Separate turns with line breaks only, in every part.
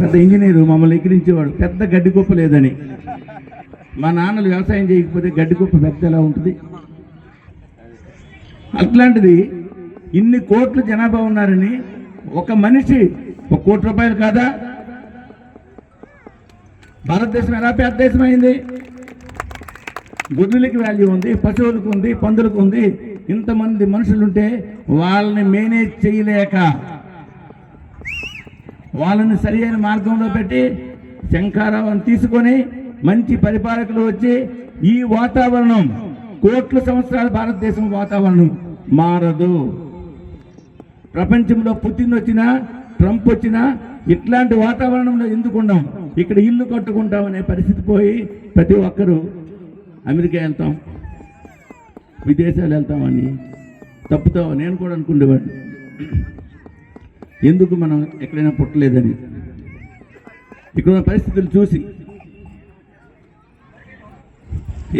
పెద్ద ఇంజనీరు మమ్మల్ని ఎక్కిరించేవాడు. పెద్ద గడ్డి కుప్ప లేదని. మా నాన్నలు వ్యవసాయం చేయకపోతే గడ్డి కుప్ప పెద్ద ఎలా ఉంటుంది. అట్లాంటిది ఇన్ని కోట్లు జనాభా ఉన్నారని ఒక మనిషి ఒక కోటి రూపాయలు కాదా? భారతదేశం ఎలా పెద్ద దేశం అయింది గుడ్లకి వాల్యూ ఉంది పశువులకు ఉంది పందులకు ఉంది. ఇంతమంది మనుషులుంటే వాళ్ళని మేనేజ్ చేయలేక వాళ్ళని సరి అయిన మార్గంలో పెట్టి శంఖారావం తీసుకొని మంచి పరిపాలకులు వచ్చి ఈ వాతావరణం కోట్ల సంవత్సరాల భారతదేశం వాతావరణం మారదు. ప్రపంచంలో పుతిన్ వచ్చినా ట్రంప్ వచ్చినా ఇట్లాంటి వాతావరణంలో ఎందుకు ఉండం? ఇక్కడ ఇల్లు కట్టుకుంటామనే పరిస్థితి పోయి ప్రతి ఒక్కరూ అమెరికా వెళ్తాం విదేశాలు వెళ్తామని తప్పుతావు నేను కూడా అనుకునేవాడిని. ఎందుకు మనం ఎక్కడైనా పుట్టలేదని? ఇక్కడ ఉన్న పరిస్థితులు చూసి.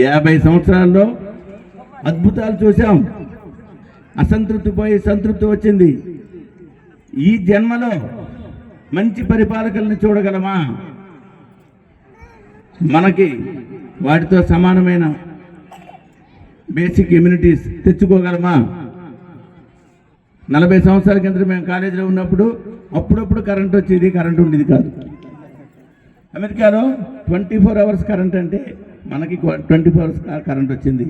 యాభై సంవత్సరాల్లో అద్భుతాలు చూసాం అసంతృప్తి పోయి సంతృప్తి వచ్చింది. ఈ జన్మలో మంచి పరిపాలకుల్ని చూడగలమా? మనకి వాటితో సమానమైన బేసిక్ ఇమ్యూనిటీస్ తెచ్చుకోగలమా? నలభై సంవత్సరాల కింద మేము కాలేజీలో ఉన్నప్పుడు అప్పుడప్పుడు కరెంట్ వచ్చేది కరెంట్ ఉండేది కాదు. అమెరికాలో ట్వంటీ ఫోర్ అవర్స్ కరెంట్ అంటే మనకి ట్వంటీ ఫోర్ అవర్స్ కరెంట్ వచ్చింది.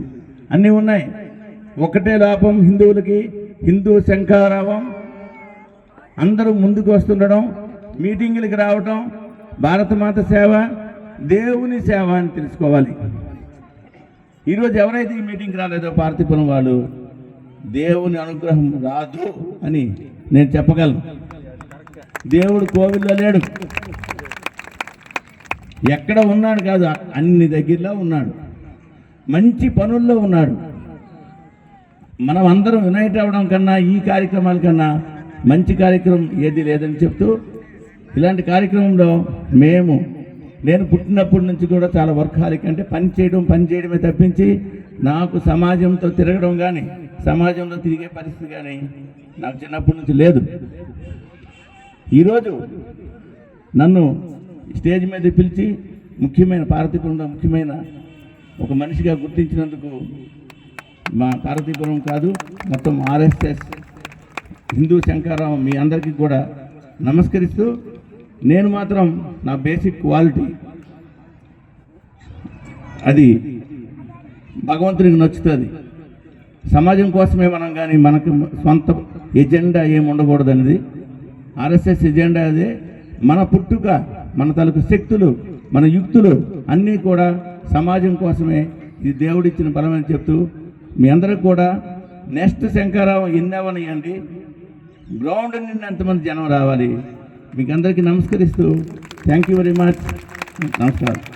అన్నీ ఉన్నాయి. ఒకటే లోపం హిందువులకి హిందూ శంఖారావం. అందరూ ముందుకు వస్తుండడం మీటింగులకి రావటం భారతమాత సేవ దేవుని సేవ అని తెలుసుకోవాలి. ఈరోజు ఎవరైతే ఈ మీటింగ్కి రాలేదో పార్థిపురం వాళ్ళు దేవుని అనుగ్రహం రాదు అని నేను చెప్పగలను. దేవుడు కోవిల్లో లేడు. ఎక్కడ ఉన్నాడు కాదు అన్ని దగ్గరలో ఉన్నాడు. మంచి పనుల్లో ఉన్నాడు. మనం అందరం యునైట్ అవ్వడం కన్నా ఈ కార్యక్రమాల కన్నా మంచి కార్యక్రమం ఏది లేదని చెప్తూ ఇలాంటి కార్యక్రమంలో మేము నేను పుట్టినప్పటి నుంచి కూడా చాలా వర్కాలిక్ అంటే పని చేయడం పని చేయడమే తప్పించి నాకు సమాజంతో తిరగడం కానీ సమాజంలో తిరిగే పరిస్థితి కానీ నాకు చిన్నప్పటి నుంచి లేదు. ఈరోజు నన్ను స్టేజ్ మీద పిలిచి ముఖ్యమైన పార్వతీపురంలో ముఖ్యమైన ఒక మనిషిగా గుర్తించినందుకు మా పార్వతీపురం కాదు మొత్తం ఆర్ఎస్ఎస్ హిందూ శంకరరావు మీ అందరికీ కూడా నమస్కరిస్తూ నేను మాత్రం నా బేసిక్ క్వాలిటీ అది భగవంతునికి నచ్చుతుంది. సమాజం కోసమే మనం కానీ మనకు సొంత ఎజెండా ఏమి ఉండకూడదనేది. ఆర్ఎస్ఎస్ ఎజెండా అదే. మన పుట్టుక మన తలకు శక్తులు మన యుక్తులు అన్నీ కూడా సమాజం కోసమే. ఇది దేవుడిచ్చిన బలమని చెప్తూ మీ అందరికి కూడా నెక్స్ట్ శంకరావం ఎన్ని గ్రౌండ్ నిండి ఎంతమంది జనం రావాలి? మీకు అందరికీ నమస్కరిస్తూ థ్యాంక్ యూ వెరీ మచ్. నమస్కారం.